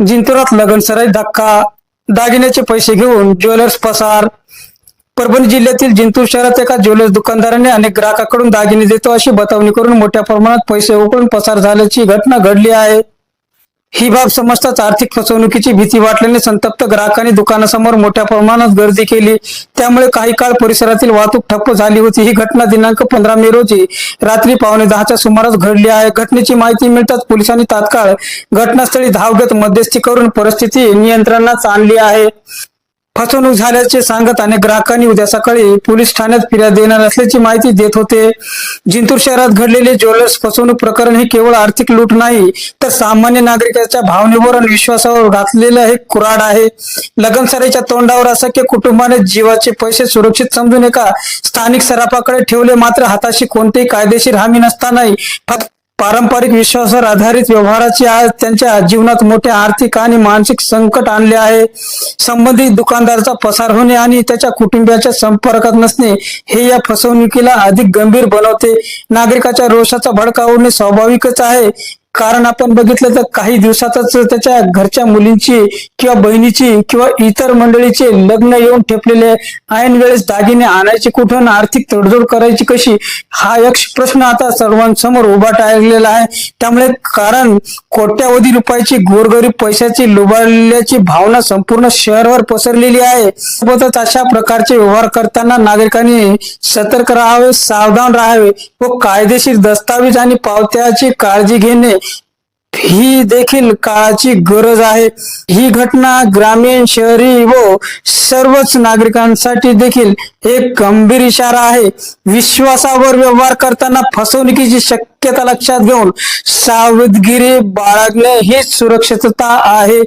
जिंतुरात लगनसराई धक्का दागिन्याचे पैसे घेऊन ज्वेलर्स पसार. परभणी जिल्ह्यातील जिंतूर शहरात एका ज्वेलर्स दुकानदाराने अनेक ग्राहकाकडून दागिने देतो अशी बतावणी करून मोठ्या प्रमाणात पैसे उकळून पसार झाल्याची घटना घडली आहे. ही बाब समजताच आर्थिक फसवणुकीची भीती वाटल्याने संतप्त ग्राहकांनी दुकानासमोर मोठ्या प्रमाणात गर्दी केली. त्यामुळे काही काळ परिसरातील वाहतूक ठप्प झाली होती. ही घटना दिनांक पंधरा मे रोजी रात्री पावणे दहाच्या सुमारास घडली आहे. घटनेची माहिती मिळताच पोलिसांनी तात्काळ घटनास्थळी धाव घेत मध्यस्थी करून परिस्थिती नियंत्रणात आणली आहे. फसवणूक झाल्याचे सांगत अनेक ग्राहकांनी उद्या सकाळी पोलीस ठाण्यात फिर्याद देणार असल्याची माहिती देत होते. जिंतूर शहरात घडलेले ज्वेलर्स फसवणूक प्रकरण हे केवळ आर्थिक लूट नाही तर सामान्य नागरिकाच्या भावनेवर आणि विश्वासावर घातलेलं हे कुराड आहे. लगनसराईच्या तोंडावर असंख्य कुटुंबाने जीवाचे पैसे सुरक्षित समजून एका स्थानिक सराफाकडे ठेवले मात्र हाताशी कोणतेही कायदेशीर हमी नसतानाही फक्त पारंपरिक विश्वासावर आधारित व्यवहाराची आज त्यांच्या जीवनात मोठे आर्थिक आणि मानसिक संकट आणले आहे. संबंधित दुकानदाराचा पसार होणे आणि त्याच्या कुटुंबियाच्या संपर्कात नसणे हे या फसवणुकीला अधिक गंभीर बनवते. नागरिकाच्या रोषाचा भडका उडणे स्वाभाविकच आहे. कारण आपण बघितलं तर काही दिवसातच त्याच्या घरच्या मुलींची किंवा बहिणीची किंवा इतर मंडळीचे लग्न येऊन ठेपलेले ऐन वेळेस दागिने आणायचे कुठून आर्थिक तडजोड करायची कशी? हा एक प्रश्न आता सर्वांसमोर उभा टाळलेला आहे. त्यामुळे कारण कोट्यावधी रुपयाची गोरगरीब पैशाची लुबाडल्याची भावना संपूर्ण शहरवर पसरलेली आहे. सोबतच अशा प्रकारचे व्यवहार करताना नागरिकांनी सतर्क राहावे सावधान राहावे व कायदेशीर दस्तावेज आणि पावत्याची काळजी घेणे ही देखील काळाची गरज आहे. ही घटना ग्रामीण शहरी व सर्वच नागरिकांसाठी देखील एक गंभीर इशारा आहे. विश्वासावर व्यवहार करताना फसवणुकीची शक्यता लक्षात घेऊन सावधगिरी बाळगणे हीच सुरक्षितता आहे.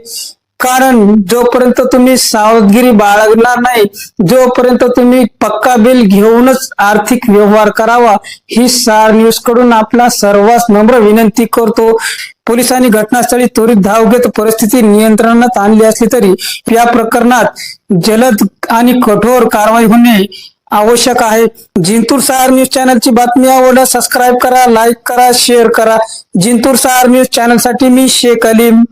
कारण जोपर्यंत तुम्ही सावधगिरी बाळगणार नाही जोपर्यंत तुम्ही पक्का बिल घेऊनच आर्थिक व्यवहार करावा ही सार न्यूजकडून आपला सर्वात नम्र विनंती करतो. पोलिसांनी घटनास्थळी त्वरित धाव घेत परिस्थिती नियंत्रणात आणली असली तरी या प्रकरणात जलद आणि कठोर कारवाई होणे आवश्यक आहे. जिंतूर सहार न्यूज चॅनलची बातमी आवडल्यास सबस्क्राईब करा लाईक करा शेअर करा. जिंतूर सहार न्यूज चॅनलसाठी मी शेख अलीम.